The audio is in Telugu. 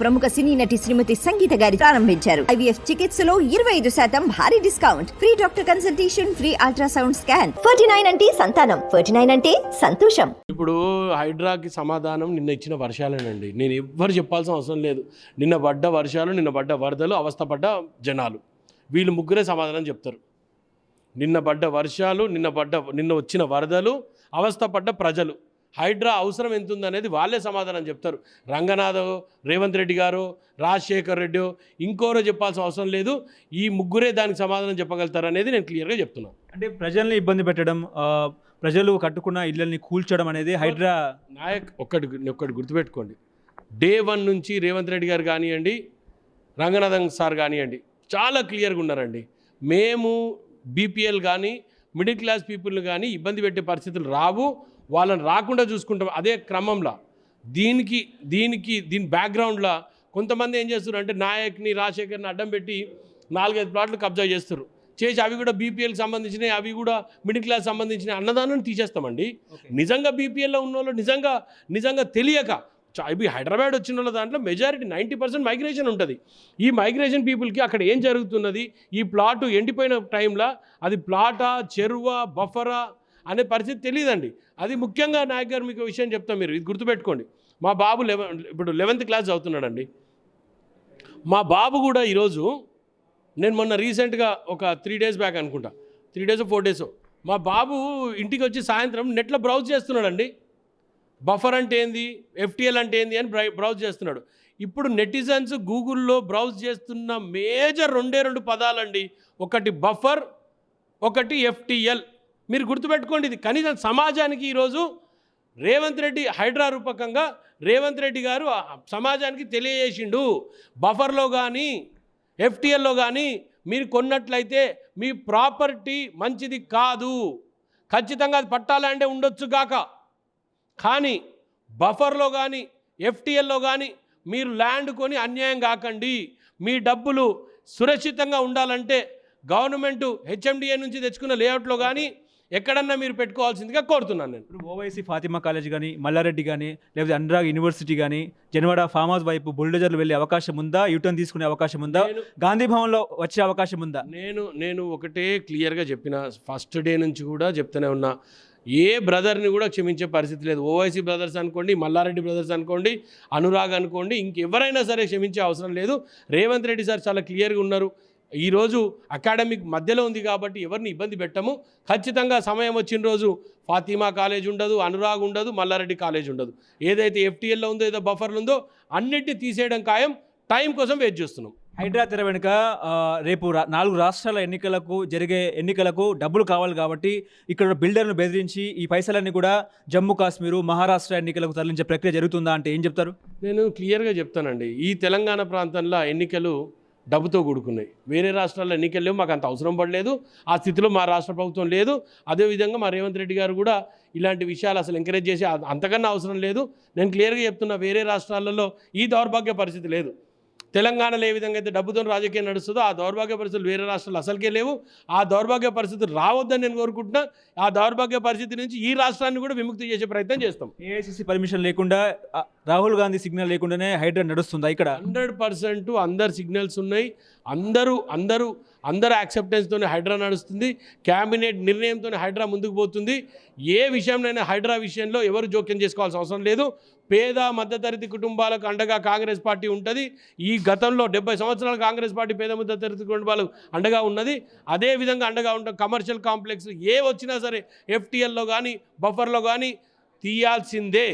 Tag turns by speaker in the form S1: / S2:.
S1: ప్రముఖ సినీ నటి శ్రీమతి సంగీత గారి ప్రారంభించారు. ఐవీఎఫ్ చికిత్సలో ఇరవై ఐదు శాతం భారీ discount. Free doctor consultation free ultrasound scan. Forty nine అంటే సంతానం. ఫోర్టీ నైన్ అంటే సంతోషం.
S2: ఇప్పుడు హైడ్రాకి సమాధానం నిన్న ఇచ్చిన వర్షాలేనండి. నేను ఎవ్వరు చెప్పాల్సిన అవసరం లేదు. నిన్న పడ్డ వర్షాలు నిన్న పడ్డ వరదలు అవస్థపడ్డ జనాలు. వీళ్ళు ముగ్గురే సమాధానం చెప్తారు. నిన్న పడ్డ వర్షాలు నిన్న పడ్డ నిన్న వచ్చిన వరదలు అవస్థపడ్డ ప్రజలు. హైడ్రా అవసరం ఎంత ఉందనేది వాళ్ళే సమాధానం చెప్తారు. రంగనాథ్ రేవంత్ రెడ్డి గారు రాజశేఖర్ రెడ్డి ఇంకోరో చెప్పాల్సిన అవసరం లేదు. ఈ ముగ్గురే దానికి సమాధానం చెప్పగలుగుతారు అనేది నేను క్లియర్గా చెప్తున్నాను
S3: అంటే ప్రజల్ని ఇబ్బంది పెట్టడం ప్రజలు కట్టుకున్న ఇళ్ళని కూల్చడం అనేది హైడ్రా
S2: నాయక్ ఒక్కటి ఒక్కటి గుర్తుపెట్టుకోండి. డే వన్ నుంచి రేవంత్ రెడ్డి గారు కానివ్వండి రంగనాథన్ సార్ కానివ్వండి చాలా క్లియర్గా ఉన్నారండి. మేము బీపీఎల్ కానీ మిడిల్ క్లాస్ పీపుల్ని కానీ ఇబ్బంది పెట్టే పరిస్థితులు రావు. వాళ్ళని రాకుండా చూసుకుంటాం అదే క్రమంలో. దీనికి దీనికి దీని బ్యాక్గ్రౌండ్లో కొంతమంది ఏం చేస్తారు అంటే నాయక్ని రాజశేఖర్ని అడ్డం పెట్టి నాలుగైదు ప్లాట్లు కబ్జా చేస్తారు. చేసి అవి కూడా బీపీఎల్కి సంబంధించినవి అవి కూడా మిడిల్ క్లాస్ సంబంధించిన అన్నదానాన్ని తీసేస్తామండి. నిజంగా బీపీఎల్లో ఉన్న వాళ్ళు నిజంగా నిజంగా తెలియక ఇవి హైదరాబాద్ వచ్చిన వాళ్ళ దాంట్లో మెజారిటీ నైంటీ పర్సెంట్ మైగ్రేషన్ ఉంటుంది. ఈ మైగ్రేషన్ పీపుల్కి అక్కడ ఏం జరుగుతున్నది? ఈ ప్లాట్ ఎండిపోయిన టైంలో అది ప్లాటా చెరువా బఫరా అనే పరిస్థితి తెలియదండి అది ముఖ్యంగా నాయక్ గారు మీకు విషయం చెప్తాం మీరు. ఇది గుర్తుపెట్టుకోండి. మా బాబు లెవెన్ ఇప్పుడు లెవెన్త్ క్లాస్ చదువుతున్నాడండి. మా బాబు కూడా ఈరోజు నేను మొన్న రీసెంట్గా ఒక త్రీ డేస్ బ్యాక్ అనుకుంటా. Three days four days. మా బాబు ఇంటికి వచ్చి సాయంత్రం నెట్లో బ్రౌజ్ చేస్తున్నాడండి. బఫర్ అంటే ఏంది? ఎఫ్టిఎల్ అంటే ఏంది అని బ్రై బ్రౌజ్ చేస్తున్నాడు. ఇప్పుడు నెటిజన్స్ గూగుల్లో బ్రౌజ్ చేస్తున్న మేజర్ రెండే రెండు పదాలండి. ఒకటి బఫర్ ఒకటి ఎఫ్టిఎల్. మీరు గుర్తుపెట్టుకోండి ఇది కనీసం సమాజానికి ఈరోజు రేవంత్ రెడ్డి హైడ్రా రూపకంగా రేవంత్ రెడ్డి గారు సమాజానికి తెలియజేసిండు. బఫర్లో కానీ ఎఫ్టీఎల్లో కానీ మీరు కొన్నట్లయితే మీ ప్రాపర్టీ మంచిది కాదు. ఖచ్చితంగా అది పట్టాలంటే ఉండొచ్చు గాక. కానీ బఫర్లో కానీ ఎఫ్టిఎల్లో కానీ మీరు ల్యాండ్ కొని అన్యాయం కాకండి. మీ డబ్బులు సురక్షితంగా ఉండాలంటే గవర్నమెంట్ హెచ్ఎండిఏ నుంచి తెచ్చుకున్న లేఅవుట్లో కానీ ఎక్కడన్నా మీరు పెట్టుకోవాల్సిందిగా కోరుతున్నాను నేను.
S3: ఇప్పుడు ఓవైసీ ఫాతిమా కాలేజ్ కానీ మల్లారెడ్డి కానీ లేకపోతే అనురాగ్ యూనివర్సిటీ కానీ జనవాడ ఫామ్ హౌస్ వైపు బుల్డోజర్లు వెళ్ళే అవకాశం ఉందా? యూటర్న్ తీసుకునే అవకాశం ఉందా? గాంధీ భవన్లో వచ్చే అవకాశం ఉందా?
S2: నేను నేను ఒకటే క్లియర్గా చెప్పిన ఫస్ట్ డే నుంచి కూడా చెప్తూనే ఉన్నా. ఏ బ్రదర్ని కూడా క్షమించే పరిస్థితి లేదు. ఓవైసీ బ్రదర్స్ అనుకోండి మల్లారెడ్డి బ్రదర్స్ అనుకోండి అనురాగ్ అనుకోండి ఇంకెవరైనా సరే క్షమించే అవసరం లేదు. రేవంత్ రెడ్డి సార్ చాలా క్లియర్గా ఉన్నారు. ఈరోజు అకాడమిక్ మధ్యలో ఉంది కాబట్టి ఎవరిని ఇబ్బంది పెట్టము. ఖచ్చితంగా సమయం వచ్చిన రోజు ఫాతిమా కాలేజ్ ఉండదు అనురాగ్ ఉండదు మల్లారెడ్డి కాలేజ్ ఉండదు. ఏదైతే ఎఫ్టీఎల్లో ఉందో ఏదో బఫర్లు ఉందో అన్నిటిని తీసేయడం ఖాయం. టైం కోసం వెయిట్ చేస్తున్నాం.
S3: హైడ్రా తెర వెనుక రేపు రా- నాలుగు రాష్ట్రాల ఎన్నికలకు జరిగే ఎన్నికలకు డబ్బులు కావాలి కాబట్టి ఇక్కడ బిల్డర్ను బెదిరించి ఈ పైసలన్నీ కూడా జమ్మూ కాశ్మీరు మహారాష్ట్ర ఎన్నికలకు తరలించే ప్రక్రియ జరుగుతుందా అంటే ఏం చెప్తారు?
S2: నేను క్లియర్గా చెప్తానండి. ఈ తెలంగాణ ప్రాంతంలో ఎన్నికలు డబ్బుతో కూడుకున్నాయి. వేరే రాష్ట్రాల్లో ఎన్నికలు లేవు మాకు అంత అవసరం పడలేదు. ఆ స్థితిలో మా రాష్ట్ర ప్రభుత్వం లేదు. అదేవిధంగా మా రేవంత్ రెడ్డి గారు కూడా ఇలాంటి విషయాలు అసలు ఎంకరేజ్ చేసి అంతకన్నా అవసరం లేదు. నేను క్లియర్గా చెప్తున్నా వేరే రాష్ట్రాలలో ఈ దౌర్భాగ్య పరిస్థితి లేదు. తెలంగాణలో ఏ విధంగా అయితే డబ్బుతో రాజకీయం నడుస్తుందో ఆ దౌర్భాగ్య పరిస్థితులు వేరే రాష్ట్రాలు అసలుకే లేవు. ఆ దౌర్భాగ్య పరిస్థితులు రావద్దని నేను కోరుకుంటున్నా. ఆ దౌర్భాగ్య పరిస్థితి నుంచి ఈ రాష్ట్రాన్ని కూడా విముక్తి చేసే ప్రయత్నం చేస్తాం.
S3: ఏఐసిసి పర్మిషన్ లేకుండా రాహుల్ గాంధీ సిగ్నల్ లేకుండానే హైడ్రా నడుస్తుందా ఇక్కడ?
S2: హండ్రెడ్ పర్సెంట్ అందరు సిగ్నల్స్ ఉన్నాయి. అందరూ అందరూ అందరి యాక్సెప్టెన్స్తోనే హైడ్రా నడుస్తుంది. క్యాబినెట్ నిర్ణయంతో హైడ్రా ముందుకు పోతుంది. ఏ విషయంలోనైనా హైడ్రా విషయంలో ఎవరు జోక్యం చేసుకోవాల్సిన అవసరం లేదు. పేద మధ్యతరగతి కుటుంబాలకు అండగా కాంగ్రెస్ పార్టీ ఉంటుంది. ఈ గతంలో డెబ్బై సంవత్సరాల కాంగ్రెస్ పార్టీ పేద మధ్యతరగతి కుటుంబాలకు అండగా ఉన్నది. అదేవిధంగా అండగా ఉంటాం కమర్షియల్ కాంప్లెక్స్ ఏ వచ్చినా సరే ఎఫ్టీఎల్లో కానీ బఫర్లో కానీ తీయాల్సిందే.